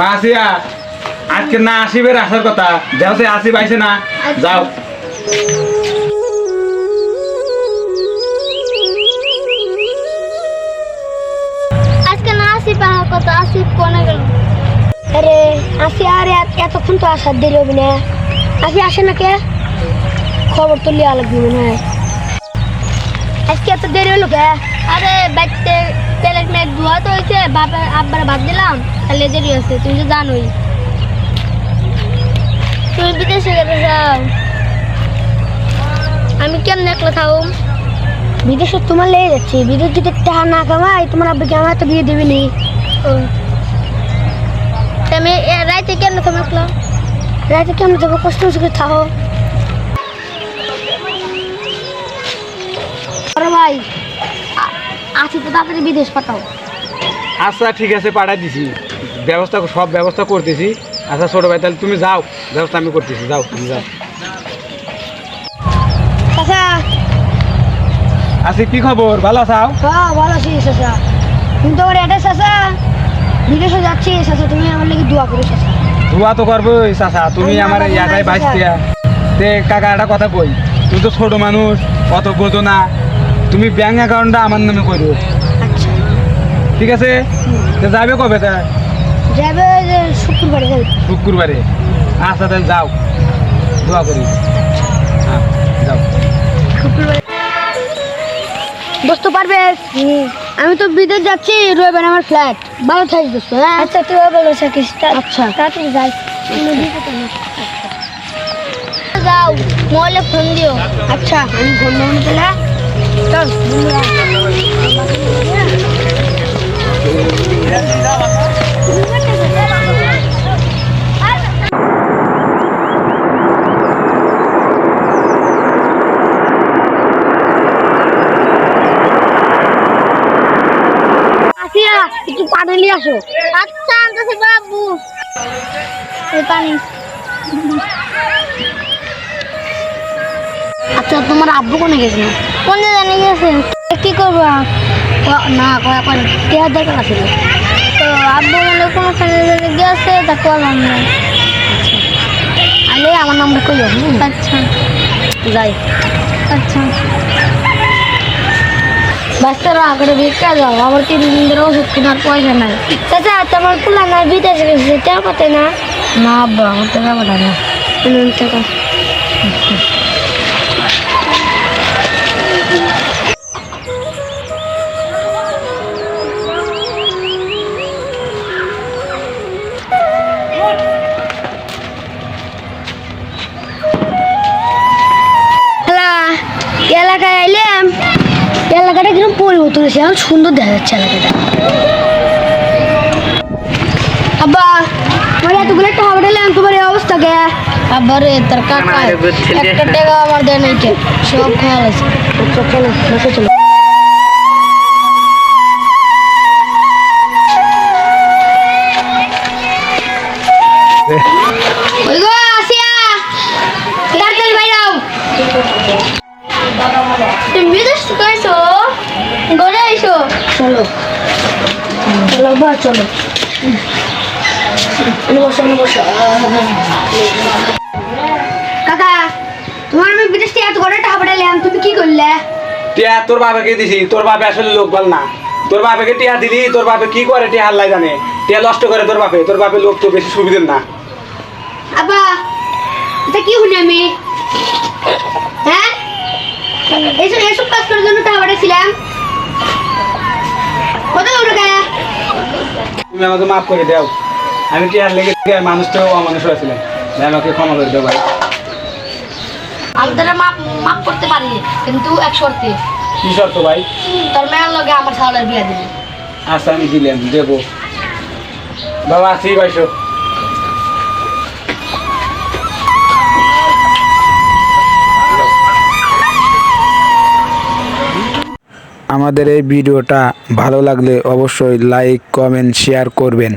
Masia আজকে না আসিবের আসার কথা। যেহেতু আসিব আইছে না যাও। আজকে না আসি পাহা কত আসি কোনে গেল? আরে আসি আর এত- এতক্ষণ তো আসার হবে না। আসি আসে না কে? খবর তো লিয়া লাগবে মনে হয়। আজকে এত দেরি হলো কে? আরে বাইতে প্লেট মেট ধোয়া তো হয়েছে বাবার আব্বার ভাত দিলাম তাহলে দেরি হয়েছে তুমি তো জানোই। তুমি বিদেশে গেলে যাও। আমি কেমন একলা থাও বিদেশে তোমার লেগে যাচ্ছে বিদেশ যদি টাকা না কামাই তোমার আব্বাকে আমার তো বিয়ে দেবে নি। তুমি রাইতে কেন তুমি একলা? রাতে কেমন যাব? কষ্ট করে থাকো। তাড়াতাড়ি বিদেশ পাঠাও। আচ্ছা ঠিক আছে পাঠাই দিছি। ব্যবস্থা সব ব্যবস্থা করতেছি। আচ্ছা ছোট ভাই তাহলে তুমি যাও। ব্যবস্থা আমি করতেছি যাও তুমি যাও। চাচা আছি কি খবর? ভালো আছাও হ্যাঁ ভালো আছি চাচা। তুমি তো আমার এটা চাচা? বিদেশে যাচ্ছি চাচা তুমি আমার লাগি দোয়া করো চাচা। ধোয়া তো করবোই চাচা। তুমি আমার ইয়াটাই বাইসতিয়া তে কাকা একটা কথা কই। তুমি তো ছোট মানুষ অত বোঝো না। তুমি ব্যাংক অ্যাকাউন্টটা আমার নামে করো আচ্ছা। ঠিক আছে? যাবে কবে? তা যাবে যে শুক্রবারে শুক্রবারে। আচ্ছা তাহলে যাও। দোয়া করি। হ্যাঁ যাও। দোস্ত পারবে? আমি তো বিদেশ যাচ্ছি রবিবার আমার ফ্ল্যাট ভালো থাকিস দোস্ত হ্যাঁ? আচ্ছা তুই ভালো থাকিস। আচ্ছা। তাড়াতাড়ি যাই। যাও মহলে ফোন দিও। আচ্ছা। আমি ফোন দেবো তাহলে একটু পানি নিয়ে আসো। আচ্ছা আনতেছি বাবু। এই পানি। আচ্ছা তোমার আব্বু কোনে গেছে? কোনে জানি গেছে কি করব? না কয়া করে টেয়ার দরকার আছে। তো আব্বু মনে কোনো খানে গেছে তা করলাম না। আলে আমার নামটা হুম? আচ্ছা। যাই। আচ্ছা। বাচ্চারা আগরে ভিক্ষা যাও আবার তিন দিন ধরে ওষুধ কেনার পয়সা নাই। চাচা তোমার পোলা না বিদেশে গেছে টাকা পাতে না? না আব্বা আমার টাকা পাঠা না। টাকা। এলাকাটা কীরকম পরিবর্তন হয়েছে এখন সুন্দর দেখা যাচ্ছে এলাকাটা। আব্বা আমার এতগুলো একটা হবে এলাম তোমার এই অবস্থা কে? আবার তার কাকা একটা টাকা আমার দেয় নাই কে? সব খেয়াল আছে আচ্ছা চলো বসে চলো ওই গো আসিয়া। তাড়াতাড়ি বাইরে আও। তুমি বিদেশ থেকে আইসো ঘরে আইসো। চলো। চলো বা চলো। কাকা তোমার আমি বিদেশ থেকে এত করে টাকা পাঠাইলাম তুমি কি করলে? টিয়া তোর বাবাকে দিছি। তোর বাপে আসলে লোক বল না। তোর বাপেকে টিয়া দিলি তোর বাপে কি করে টিয়া হাল্লাই জানে? টিয়া নষ্ট করে তোর বাপে। তোর বাপে লোক তো বেশি সুবিধের না। আব্বা এটা কি শুনি আমি? হ্যাঁ? এইসব এসব কাজ করার জন্য টাকা পাঠাইছিলাম তুমি আমাকে মাফ করে দাও। আমি টিয়ার লেগে মানুষটাও অমানুষ হয়েছিলাম। ভাই, আমাকে ক্ষমা করে দাও ভাই। আমি তোরা মাপ মাপ করতে পারি কিন্তু এক শর্তে। কি শর্ত ভাই? তোর মেয়ের লগে আমার ছাগলের বিয়ে দিবি। আচ্ছা আমি দিলাম দেবো। বাবা আছি বাইশো আমাদের এই ভিডিওটা ভালো লাগলে অবশ্যই লাইক কমেন্ট শেয়ার করবেন।